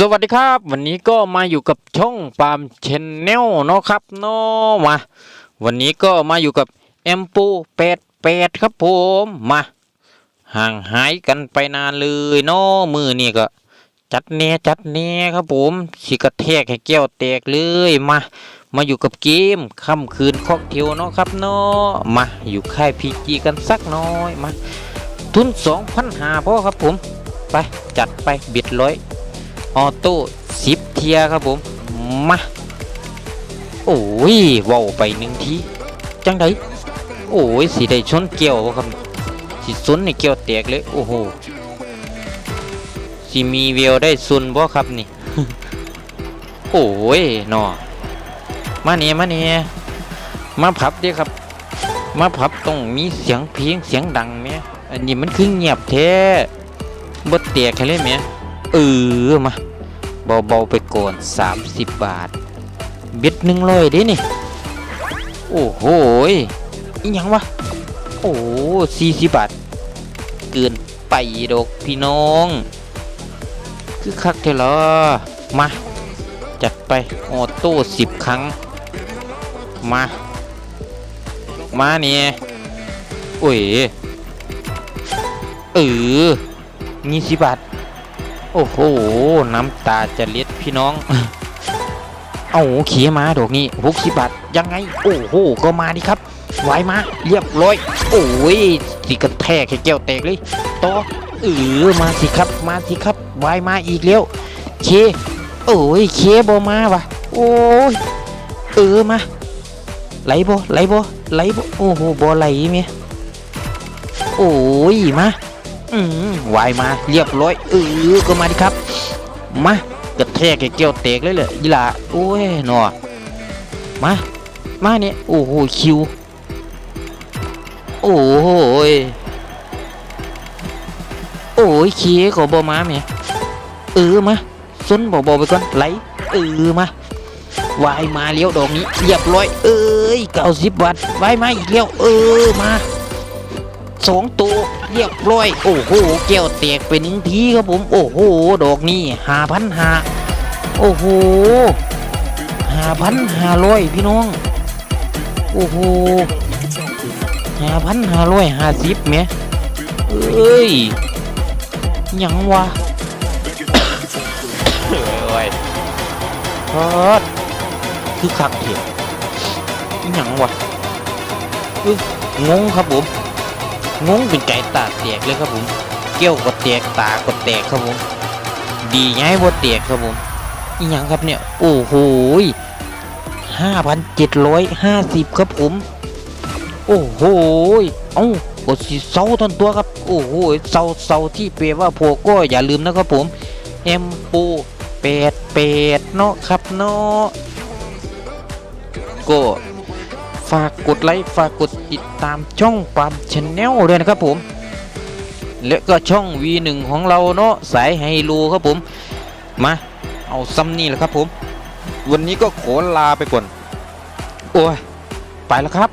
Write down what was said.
สวัสดีครับ วันนี้ก็มาอยู่กับช่องปาล์มชแนลเนาะครับเนาะมา วันนี้ก็มาอยู่กับแอมปูแปดแปดครับผมมาห่างหายกันไปนานเลยเนาะมือนี่ก็ จัดแน่จัดแน่ครับผมสิกระแทกให้แก้วแตกเลยมา มาอยู่กับเกมค่ำคืนค็อกเทลเนาะครับเนาะมาอยู่ค่ายพีจีกันสักน้อยมาทุนสองพันหาพอครับผม ไปจัดไปบิดร้อย ออโต้สิบเทียครับผม มา โอ้ยว้าไปหนึ่งที จังไดโอ้ยสีได้ชนเกี่ยวครับสิซุนในเกี่ยวแตกเลย โอ้โหสิมีเวลได้ซุนบ่ครับนี่ โอ้ยหนอมาเนี่ยมาเนี่ยมาพับดิครับ มาพับต้องมีเสียงเพลงเสียงดังไหมอันนี้มันคือเงียบแท้บ่แตกให้เลยไหมเออมา เบาๆไปก่อน 30 บาท เบ็ดหนึ่งร้อยเด้นี่ โอ้โหยอีหยังวะ โอ้สี่สิบบาท เกินไปดอกพี่น้อง คือคักเทลอมา จัดไป ออโต้สิบครั้ง มา มาเนี่ยโอ้ย เออยี่สิบบาท โอ้โห น้ำตาจะเล็ดพี่น้อง เอาเขียมาดอกนี้หกสิบบาทยังไง โอ้โห ก็มาดิครับไหวมาเรียบร้อย โอ้ยสิกระแทกแก้วแตกเลยต่อเออมาสิครับ มาสิครับไหวมาอีกแล้วเคโอ้ยเคบอมาวะโอ้ยเออมาไหลบ่ไหลบ่ไหลบ่โอ้โหบ่ไหลเมียโอ้ยมา อืมวายมาเรียบร้อยเออก็มาดิครับ มากระแทกไอ้เกี่ยวแตกเลยเลยยีลาโอ้ยหนอมามาเนี่ยโอ้โหคิว โอ้โหยโอ้ยเคียขอบอมาเมียเออมาซนบอบอไปก่อนไหลเออมาวายมาเลี้ยวดอกนี้เรียบร้อย เอ้ยเก้าสิบบาทวายมาอีกแล้วเออมา สองตัวเรียบร้อย โอ้โหแก้วแตกไปหนึ่งทีครับผม โอ้โห ดอกนี้หาพันหาโอ้โหหาพันหาร้อยพี่น้อง โอ้โหหาพันหาร้อยหาสิบเมเอ้ยยังวะเอ้ยพอดคือคักเห็นหยังวะงงครับผม งงเป็นไก่ตาแตกเลยครับผม เกี้ยวก็แตกตาก็แตกครับผม ดีไงบ่แตกครับผมอีหยังครับเนี่ย โอ้โหห้าพันเจ็ดร้อยห้าสิบครับผม โอ้โหเอ้ากดสีเสาทันตัวครับ โอ้โหเสาเสาที่เปลว่าโพก็อย่าลืมนะครับผมเอ็มปูแปดแปดเนาะครับเนาะก็ ฝากกดไลค์ฝากกดติดตามช่องปามชแนลด้วยนะครับผม และก็ช่อง V1 ของเราเนาะสายไฮโลครับผม มาเอาซ้ำนี่แหละครับผม วันนี้ก็ขอลาไปก่อน โอ้ย ไปแล้วครับ